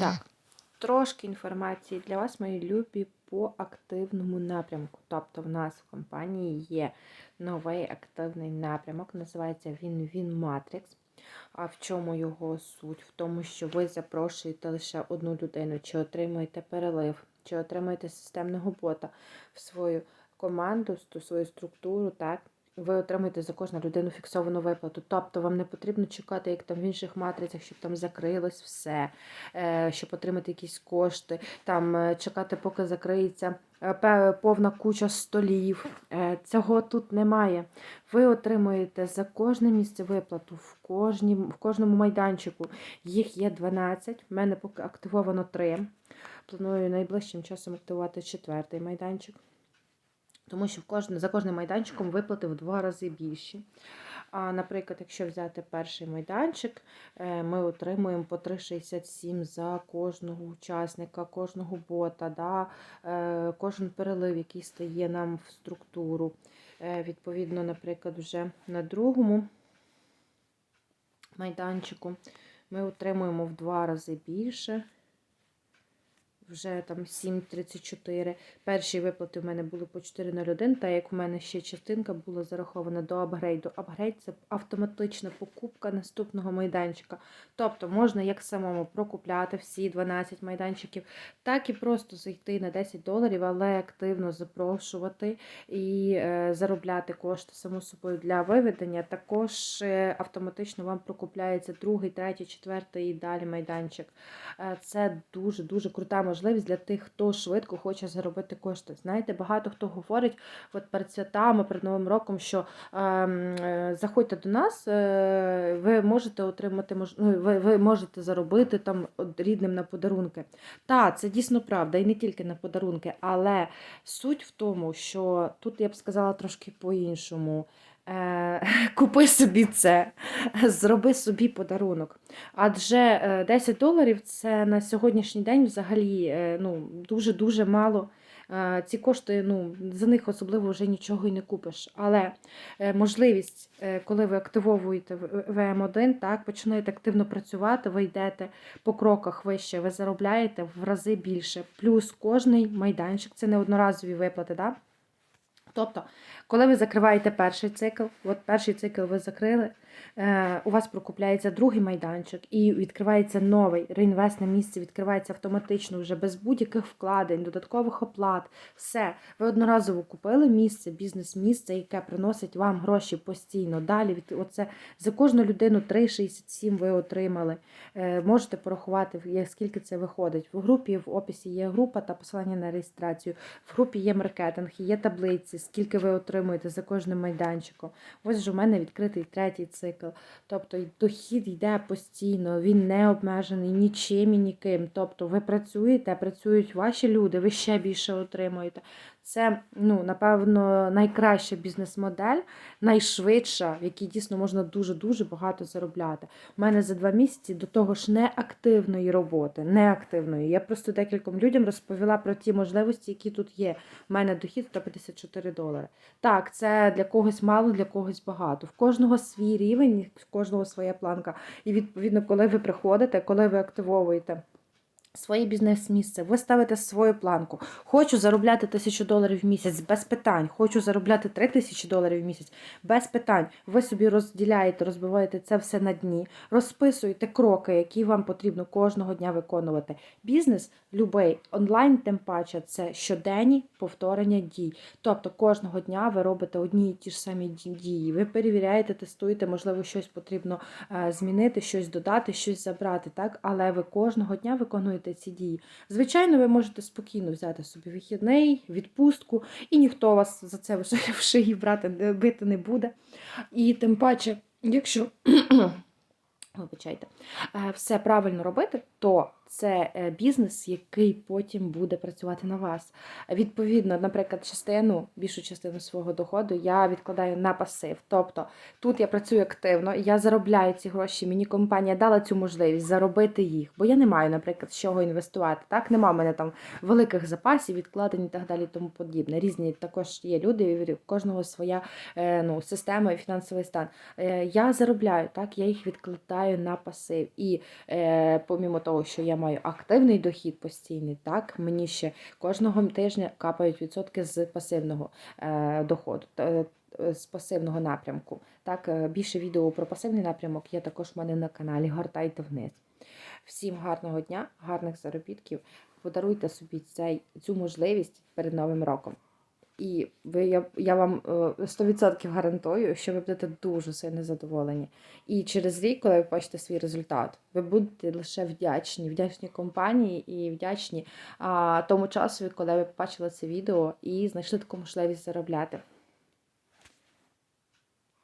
Так, трошки інформації для вас, мої любі, по активному напрямку. Тобто, в нас в компанії є новий активний напрямок, називається він Він Матрикс. А в чому його суть? В тому, що ви запрошуєте лише одну людину, чи отримуєте перелив, чи отримуєте системного бота в свою команду, в свою структуру, так? Ви отримуєте за кожну людину фіксовану виплату. Тобто вам не потрібно чекати, як там в інших матрицях, щоб там закрилось все, е, щоб отримати якісь кошти, там е, чекати, поки закриється е, повна куча столів. Цього тут немає. Ви отримуєте за кожне місце виплату в, кожній, в кожному майданчику. Їх є 12, в мене поки активовано 3. Планую найближчим часом активувати четвертий майданчик. Тому що в кожне, за кожним майданчиком виплати в два рази більші. А, наприклад, якщо взяти перший майданчик, е, ми отримуємо по 3,67 за кожного учасника, кожного бота, да? е, кожен перелив, який стає нам в структуру. Е, Відповідно, наприклад, вже на другому майданчику ми отримуємо в два рази більше. Вже там 7,34. Перші виплати в мене були по 4,01, та як у мене ще частинка була зарахована до апгрейду. Апгрейд це автоматична покупка наступного майданчика. Тобто можна як самому прокупляти всі 12 майданчиків, так і просто зайти на 10 доларів, але активно запрошувати і е, заробляти кошти само собою для виведення. Також е, автоматично вам прокупляється другий, третій, четвертий і далі майданчик. Е, Це дуже-дуже крута можливість для тих, хто швидко хоче заробити кошти. Знаєте, багато хто говорить от перед святами, перед Новим роком, що ем, е, заходьте до нас, е, ви можете отримати ну, ви, ви можете заробити там рідним на подарунки. Так, це дійсно правда, і не тільки на подарунки, але суть в тому, що тут я б сказала трошки по-іншому. Е, Купи собі це, зроби собі подарунок. Адже е, 10 доларів це на сьогоднішній день взагалі е, ну, дуже-дуже мало. Е, Ці кошти, ну, за них особливо вже нічого і не купиш. Але е, можливість, е, коли ви активовуєте ВМ1, так, починаєте активно працювати, ви йдете по кроках вище, ви заробляєте в рази більше. Плюс кожний майданчик це не одноразові виплати. Да? Тобто, коли ви закриваєте перший цикл, от перший цикл ви закрили, е, у вас прокупляється другий майданчик і відкривається новий реінвестне місце, відкривається автоматично вже без будь-яких вкладень, додаткових оплат. Все, ви одноразово купили місце, бізнес-місце, яке приносить вам гроші постійно. Далі від оце за кожну людину 3,67 ви отримали. Е, Можете порахувати, скільки це виходить. В групі в описі є група та посилання на реєстрацію. В групі є маркетинг, є таблиці, скільки ви отримуєте за кожним майданчиком. Ось ж у мене відкритий третій цикл. Тобто дохід йде постійно, він не обмежений нічим і ніким. Тобто ви працюєте, працюють ваші люди, ви ще більше отримуєте. Це, ну, напевно, найкраща бізнес-модель, найшвидша, в якій дійсно можна дуже-дуже багато заробляти. У мене за два місяці до того ж неактивної роботи, неактивної. Я просто декільком людям розповіла про ті можливості, які тут є. У мене дохід 154 долари. Так, це для когось мало, для когось багато. В кожного свій рівень, в кожного своя планка. І відповідно, коли ви приходите, коли ви активовуєте. Своє бізнес-місце, ви ставите свою планку. Хочу заробляти тисячу доларів в місяць без питань. Хочу заробляти три тисячі доларів в місяць без питань. Ви собі розділяєте, розбиваєте це все на дні, розписуєте кроки, які вам потрібно кожного дня виконувати. Бізнес, любий онлайн, тим паче, це щоденні повторення дій. Тобто кожного дня ви робите одні і ті ж самі дії. Ви перевіряєте, тестуєте, можливо, щось потрібно е, змінити, щось додати, щось забрати, так? Але ви кожного дня виконуєте ці дії. Звичайно, ви можете спокійно взяти собі вихідний, відпустку, і ніхто вас за це в шиї- брати бити не буде. І тим паче, якщо вибачайте, е, все правильно робити, то це е, бізнес, який потім буде працювати на вас. Відповідно, наприклад, частину, більшу частину свого доходу я відкладаю на пасив. Тобто тут я працюю активно, я заробляю ці гроші. Мені компанія дала цю можливість заробити їх, бо я не маю, наприклад, з чого інвестувати. Так, нема в мене там великих запасів, відкладень і так далі, тому подібне. Різні також є люди, і в кожного своя е, ну, система і фінансовий стан. Е, Я заробляю, так, я їх відкладаю на пасив. І помімо того, що я маю активний дохід постійний, так мені ще кожного тижня капають відсотки з пасивного е, доходу. е, З пасивного напрямку. Так, е, більше відео про пасивний напрямок є також в мене на каналі. Гортайте вниз. Всім гарного дня, гарних заробітків. Подаруйте собі цей, цю можливість перед Новим роком. І ви, я, я вам сто 100% гарантую, що ви будете дуже сильно задоволені. І через рік, коли ви бачите свій результат, ви будете лише вдячні, вдячні компанії і вдячні а, тому часу, коли ви побачили це відео і знайшли таку можливість заробляти.